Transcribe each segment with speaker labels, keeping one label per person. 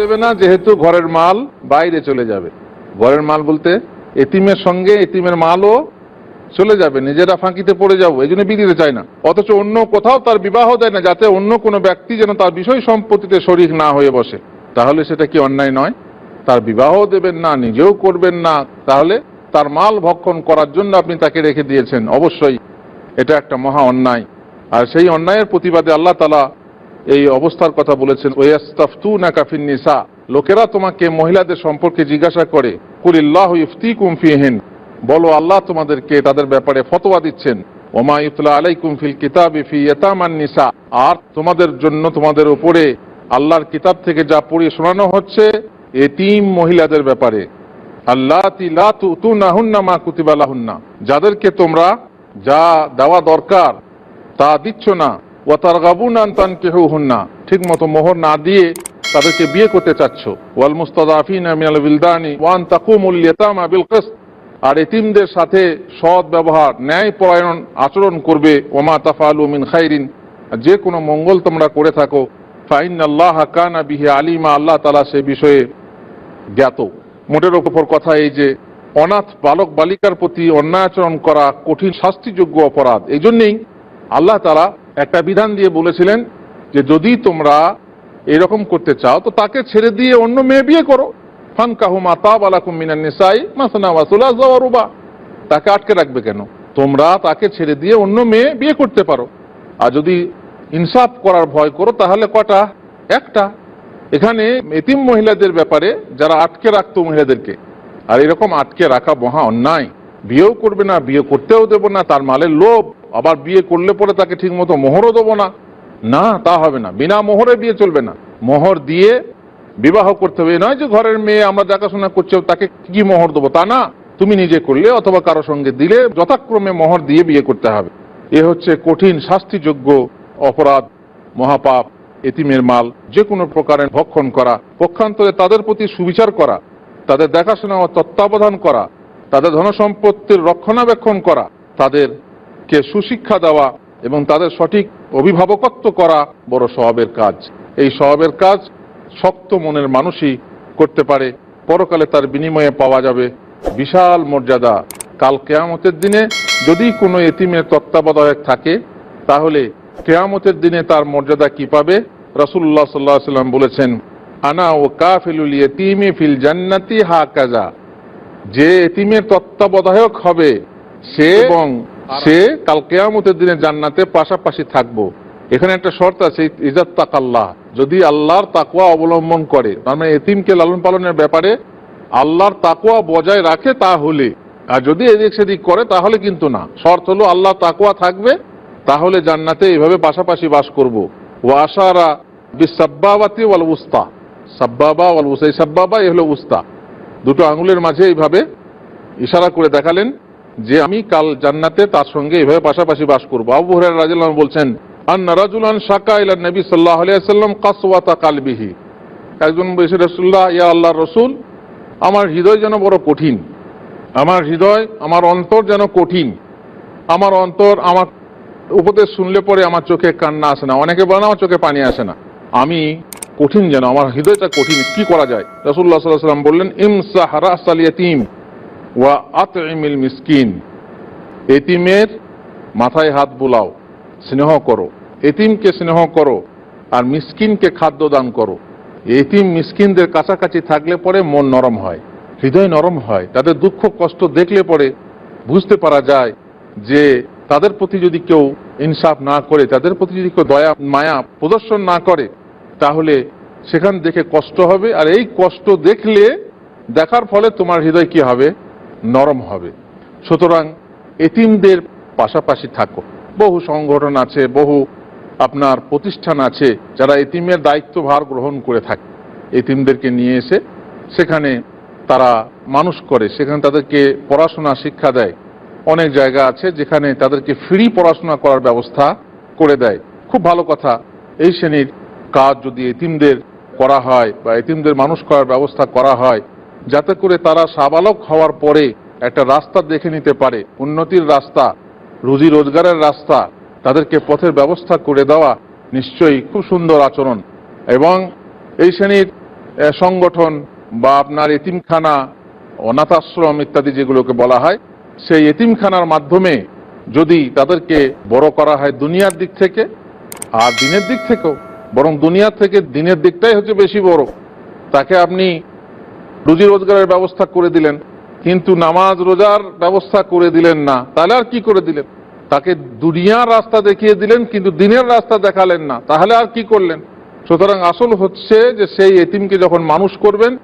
Speaker 1: দেবে না, যেহেতু ঘরের মাল বাইরে চলে যাবে। ঘরের মাল বলতে এতিমের সঙ্গে এতিমের মালও চলে যাবে, নিজেরা ফাঁকিতে পড়ে যাব, এই জন্য বিয়ে দিতে চায় না। অথচ অন্য কোথাও তার বিবাহ দেয় না, যাতে অন্য কোনো ব্যক্তি যেন তার বিষয় সম্পত্তিতে শরিক না হয়ে বসে। তাহলে সেটা কি অন্যায় নয়? তার বিবাহ দেবেন না, নিজেও করবেন না, তাহলে তার মাল ভক্ষণ করার জন্য আপনি তাকে রেখে দিয়েছেন। অবশ্যই এটা একটা মহা অন্যায়। আর সেই অন্যায়ের প্রতিবাদে আল্লাহ তালা এই অবস্থার কথা বলেছেন। ওয়াস্তাফতু না কাফিন নিসা। লোকেরা তোমাকে মহিলাদের সম্পর্কে জিজ্ঞাসা করে, কুলিল্লাহ ইফতি কুমফিহীন বলো, আল্লাহ তোমাদেরকে তাদের ব্যাপারে ফতোয়া দিচ্ছেন। ওমা ইফলা আলাইকুম ফিল কিতাব ফি ইয়াতামান নিসা। আর তোমাদের জন্য তোমাদের উপরে আল্লাহর কিতাব থেকে যা পড়িয়ে শোনানো হচ্ছে, এতিম মহিলাদের ব্যাপারে। আল্লাহ তিলা তু নাহুন্না মা কুতিবালাহুন্না যাদেরকে তোমরা যা দেওয়া দরকার, তা দিচ্ছ না। গাবুন ঠিক মতো মোহর না দিয়ে তাদেরকে বিয়ে করতে চাচ্ছ। ওয়াল মুস্তাদাফিন বিলদানি ওয়ান তাকুমুল আর এতিমদের সাথে সৎ ব্যবহার, ন্যায় পরায়ণ আচরণ করবে। ওমা তাফালু মিন খাইরিন। যে কোনো মঙ্গল তোমরা করে থাকো। ফাইন আল্লাহ কানা বিহি আলিমা, আল্লাহ তালা সে বিষয়ে জ্ঞাত। মোটের ওপর কথা এই যে, অনাথ বালক বালিকার প্রতি অন্যায় আচরণ করা কঠিন শাস্তিযোগ্য অপরাধ। এই জন্যেই আল্লাহ তারা একটা বিধান দিয়ে বলেছিলেন যে যদি তোমরা এরকম করতে চাও, তো তাকে ছেড়ে দিয়ে অন্য মেয়ে বিয়ে করো। ফান কাহু মাতা বালাকুম মিনান নিসাই মাসানা ওয়াসুলা জাওয়ারুবা তাকে আটকে রাখবে কেন? তোমরা তাকে ছেড়ে দিয়ে অন্য মেয়ে বিয়ে করতে পারো। আর যদি ইনসাফ করার ভয় করো, তাহলে কটা? একটা। এখানে এতিম মহিলাদের ব্যাপারে যারা আটকে রাখতো মহিলাদেরকে, আর এরকম আটকে রাখা মহা অন্যায়। বিয়েও করবে না, বিয়ে করতেও দেবো না, তার মালের লোভ। আবার বিয়ে করলে পরে তাকে ঠিক মতো মোহরও দেবো না। না, তা হবে না। বিনা মোহরে বিয়ে চলবে না। মোহর দিয়ে বিবাহ করতে হবে। নয় যে ঘরের মেয়ে আমরা দেখাশোনা করছি তাকে কি মোহর দেবো? তা না। তুমি নিজে করলে অথবা কারও সঙ্গে দিলে যথাক্রমে মোহর দিয়ে বিয়ে করতে হবে। এ হচ্ছে কঠিন শাস্তিযোগ্য অপরাধ, মহাপাপ, এতিমের মাল, যে কোনো প্রকারের ভক্ষণ করা, পক্ষান্তরে তাদের প্রতি সুবিচার করা, তাদের দেখাশোনা ও তত্ত্বাবধান করা, তাদের ধনসম্পত্তির রক্ষণাবেক্ষণ করা তাদেরকে সুশিক্ষা দেওয়া এবং তাদের সঠিক অভিভাবকত্ব করা বড় স্বভাবের কাজ। এই স্বভাবের কাজ শক্ত মনের মানুষই করতে পারে। পরকালে তার বিনিময়ে পাওয়া যাবে বিশাল মর্যাদা। কাল কেয়ামতের দিনে যদি কোনো এতিমের তত্ত্বাবধায়ক থাকে, তাহলে কেয়ামতের দিনে তার মর্যাদা কি পাবে? রসুল্লাহ সাল্লাহ সাল্লাম বলেছেন, আনা ও কা কাফিলুল ইয়েতিমি ফিল জান্নাতি হা কাজা যে এতিমের তত্ত্বাবধায়ক হবে, সে এবং সে কাল কেয়ামতের দিনে জান্নাতে পাশাপাশি থাকব। এখানে একটা শর্ত আছে, ইজাত তাকাল্লাহ। যদি আল্লাহর তাকুয়া অবলম্বন করে, তার মানে এতিমকে লালন পালনের ব্যাপারে আল্লাহর তাকুয়া বজায় রাখে তাহলে। আর যদি এদিক সেদিক করে, তাহলে কিন্তু না। শর্ত হলো আল্লাহ তাকুয়া থাকবে, তাহলে জান্নাতে এইভাবে পাশাপাশি বাস করব। ও আশারা বিসাব্বাবাতি ওয়াল উস্তা। সাব্বাবা ওয়াল উস্তা, এই সাব্বাবা এ হলো উস্তা। দুটো আঙুলের মাঝে এইভাবে ইশারা করে দেখালেন। যে আমি কাল জান্নাতে তার সঙ্গে এইভাবে পাশাপাশি বাস করব। আবু হরার রাজিল্লাহ বলছেন, আন্না রাজুলান শাকা ইলা নবী সাল্লাহ আলিয়াল্লাম কাসওয়াতা কালবিহি। একজন বলছে রসুল্লাহ ইয়া আল্লাহ রসুল, আমার হৃদয় যেন বড় কঠিন। আমার হৃদয়, আমার অন্তর যেন কঠিন। আমার অন্তর, আমার উপদেশ শুনলে পরে আমার চোখে কান্না আসে না। অনেকে বলে না, আমার চোখে পানি আসে না। আমি কঠিন যেন, আমার হৃদয়টা কঠিন, কি করা যায়? রসুল্লাহ সাল্লাহ সাল্লাম বললেন, ইমসাহ রাসাল ওয়া আতইমিল মিসকিন। এতিমের মাথায় হাত বুলাও, স্নেহ করো। এতিমকে স্নেহ করো আর মিসকিনকে খাদ্য দান করো। এতিম মিসকিনদের কাছাকাছি থাকলে পরে মন নরম হয়, হৃদয় নরম হয়, তাদের দুঃখ কষ্ট দেখলে পরে বুঝতে পারা যায় যে তাদের প্রতি যদি কেউ ইনসাফ না করে, তাদের প্রতি যদি কেউ দয়া, মায়া প্রদর্শন না করে, তাহলে সেখান দেখে কষ্ট হবে। আর এই কষ্ট দেখলে দেখার ফলে তোমার হৃদয় কি হবে? নরম হবে। সুতরাং এতিমদের পাশাপাশি থাকো। বহু সংগঠন আছে, বহু আপনার প্রতিষ্ঠান আছে, যারা এতিমের দায়িত্বভার গ্রহণ করে থাকে। এতিমদেরকে নিয়ে এসে সেখানে তারা মানুষ করে, সেখানে তাদেরকে পড়াশোনা, শিক্ষা দেয়। অনেক জায়গা আছে যেখানে তাদেরকে ফ্রি পড়াশোনা করার ব্যবস্থা করে দেয়। খুব ভালো কথা, এই শ্রেণির কাজ যদি এতিমদের করা হয় বা এতিমদের মানুষ করার ব্যবস্থা করা হয় যাতে করে তারা সাবালক হওয়ার পরে একটা রাস্তা দেখে নিতে পারে, উন্নতির রাস্তা, রুজি রোজগারের রাস্তা, তাদেরকে পথের ব্যবস্থা করে দেওয়া নিশ্চয়ই খুব সুন্দর আচরণ। এবং এই শ্রেণির সংগঠন বা আপনার এতিমখানা, অনাথ আশ্রম ইত্যাদি যেগুলোকে বলা হয়, সেই এতিমখানার মাধ্যমে যদি তাদেরকে বড় করা হয় দুনিয়ার দিক থেকে আর দিনের দিক থেকেও, বরং দুনিয়ার থেকে দিনের দিকটাই হচ্ছে বেশি বড়, তাকে আপনি রুজি রোজগারের ব্যবস্থা করে দিলেন, কিন্তু নামাজ রোজার ব্যবস্থা করে দিলেন না। তাহলে আর কি করে দিলেন? তাকে দুনিয়ার রাস্তা দেখিয়ে দিলেন, কিন্তু দিনের রাস্তা দেখালেন না। তাহলে আর কি করলেন? সুতরাং আসল হচ্ছে যে সেই এতিমকে যখন মানুষ করবেন,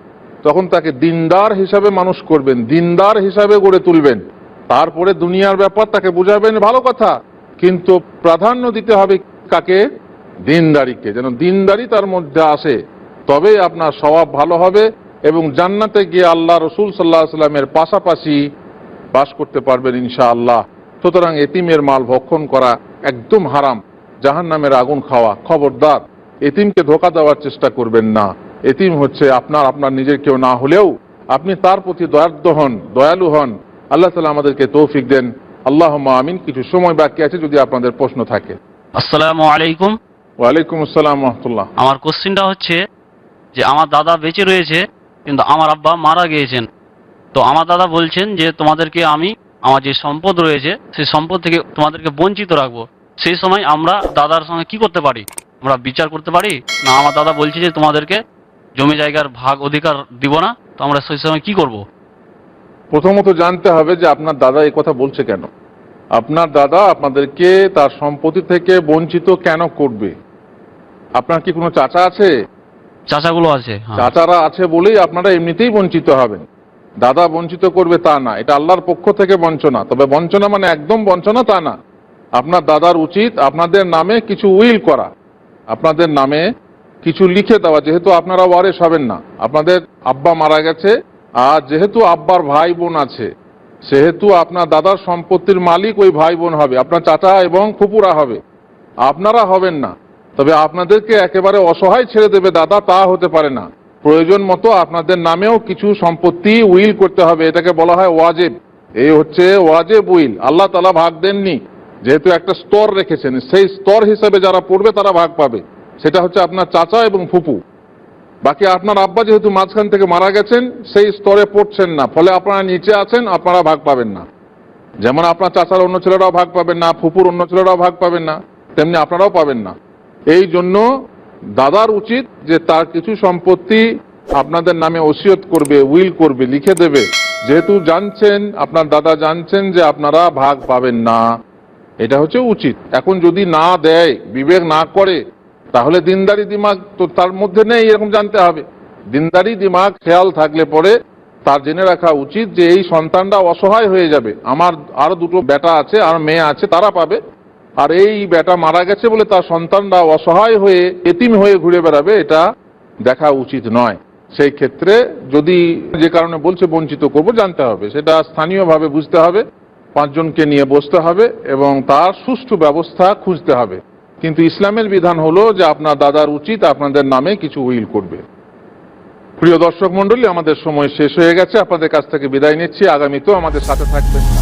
Speaker 1: তখন তাকে দিনদার হিসাবে মানুষ করবেন, দিনদার হিসাবে গড়ে তুলবেন। তারপরে দুনিয়ার ব্যাপার তাকে বুঝাবেন, ভালো কথা। কিন্তু প্রাধান্য দিতে হবে কাকে? দিনদারিকে। যেন দিনদারি তার মধ্যে আসে। তবে আপনার স্বভাব ভালো হবে এবং জান্নাতে গিয়ে আল্লাহ রসুল সাল্লাহ সাল্লামের পাশাপাশি বাস করতে পারবেন ইনশাআল্লাহ। সুতরাং এতিমের মাল ভক্ষণ করা একদম হারাম জাহান নামের আগুন খাওয়া খবরদার। এতিমকে ধোকা দেওয়ার চেষ্টা করবেন না। এতিম হচ্ছে আপনার আপনার নিজের কেউ না হলেও আপনি তার প্রতি দয়ার্দ হন দয়ালু হন। আল্লাহ তালা আমাদেরকে তৌফিক দেন। আল্লাহ আমিন। কিছু সময় বাকি আছে যদি আপনাদের প্রশ্ন থাকে।
Speaker 2: আসসালামু আলাইকুম।
Speaker 1: ওয়ালাইকুম আসসালাম রহমতুল্লাহ।
Speaker 2: আমার কোশ্চিনটা হচ্ছে যে আমার দাদা বেঁচে রয়েছে কিন্তু আমার আব্বা মারা গিয়েছেন। তো আমার দাদা বলছেন যে, তোমাদেরকে আমি, আমার যে সম্পদ রয়েছে, সেই সম্পদ থেকে তোমাদেরকে বঞ্চিত রাখব। সেই সময় আমরা দাদার সঙ্গে কি করতে পারি? আমরা বিচার করতে পারি? না, আমার দাদা বলছে যে, তোমাদেরকে জমি জায়গার ভাগ অধিকার দিব না, তো আমরা সেই সময় কি করব?
Speaker 1: প্রথমত জানতে হবে যে, আপনার দাদা এই কথা বলছে কেন? আপনার দাদা আপনাদেরকে তার সম্পত্তি থেকে বঞ্চিত কেন করবে? আপনার কি কোনো চাচা আছে?
Speaker 2: চাচাগুলো আছে হ্যাঁ।
Speaker 1: চাচারা আছে বলেই আপনারা এমনিতেই বঞ্চিত হবেন। দাদা বঞ্চিত করবে তা না, এটা আল্লাহর পক্ষ থেকে বঞ্চনা। তবে বঞ্চনা মানে একদম বঞ্চনা তা না। আপনার দাদার উচিত আপনাদের নামে কিছু উইল করা। আপনাদের নামে কিছু লিখে দেওয়া, যেহেতু আপনারা ওয়ারেস হবেন না। আপনাদের আব্বা মারা গেছে, আর যেহেতু আব্বার ভাই বোন আছে, সেহেতু আপনার দাদার সম্পত্তির মালিক ওই ভাই বোন হবে। আপনার চাচা এবং ফুপুরা হবে। আপনারা হবেন না। তবে আপনাদেরকে একেবারে অসহায় ছেড়ে দেবে দাদা, তা হতে পারে না। প্রয়োজন মতো আপনাদের নামেও কিছু সম্পত্তি উইল করতে হবে, এটাকে বলা হয় ওয়াজেব। এই হচ্ছে ওয়াজেব উইল, আল্লাহ তালা ভাগ দেননি। যেহেতু একটা স্তর রেখেছেন, সেই স্তর হিসেবে যারা পড়বে তারা ভাগ পাবে। সেটা হচ্ছে আপনার চাচা এবং ফুপু। বাকি আপনার আব্বা যেহেতু মাঝখান থেকে মারা গেছেন, সেই স্তরে পড়ছেন না, ফলে আপনারা নিচে আছেন, আপনারা ভাগ পাবেন না। যেমন আপনার চাচার অন্য ছেলেরাও ভাগ পাবেন না, ফুপুর অন্য ছেলেরাও ভাগ পাবেন না, তেমনি আপনারাও পাবেন না। এই জন্য দাদার উচিত যে তার কিছু সম্পত্তি আপনাদের নামে ওসিয়ত করবে, উইল করবে, লিখে দেবে। যেহেতু জানছেন, আপনার দাদা জানছেন যে আপনারা ভাগ পাবেন না। এটা হচ্ছে উচিত। এখন যদি না দেয়, বিবেক না করে, তাহলে দিনদারি দিমাগ তো তার মধ্যে নেই, এরকম জানতে হবে। দিনদারি দিমাগ খেয়াল থাকলে পরে তার জেনে রাখা উচিত যে এই সন্তানটা অসহায় হয়ে যাবে। আমার আরও দুটো বেটা আছে, আর মেয়ে আছে, তারা পাবে। আর এই বেটা মারা গেছে বলে তার সন্তানরা অসহায় হয়ে এতিম হয়ে ঘুরে বেড়াবে, এটা দেখা উচিত নয়। সেই ক্ষেত্রে যদি যে কারণে বলছে বঞ্চিত করব, জানতে হবে। সেটা স্থানীয়ভাবে বুঝতে হবে, পাঁচজনকে নিয়ে বসতে হবে এবং তার সুষ্ঠু ব্যবস্থা খুঁজতে হবে। কিন্তু ইসলামের বিধান হলো যে আপনার দাদার উচিত আপনাদের নামে কিছু উইল করবে। প্রিয় দর্শক মন্ডলী আমাদের সময় শেষ হয়ে গেছে। আপনাদের কাছ থেকে বিদায় নিচ্ছি। আগামীতেও আমাদের সাথে থাকবেন।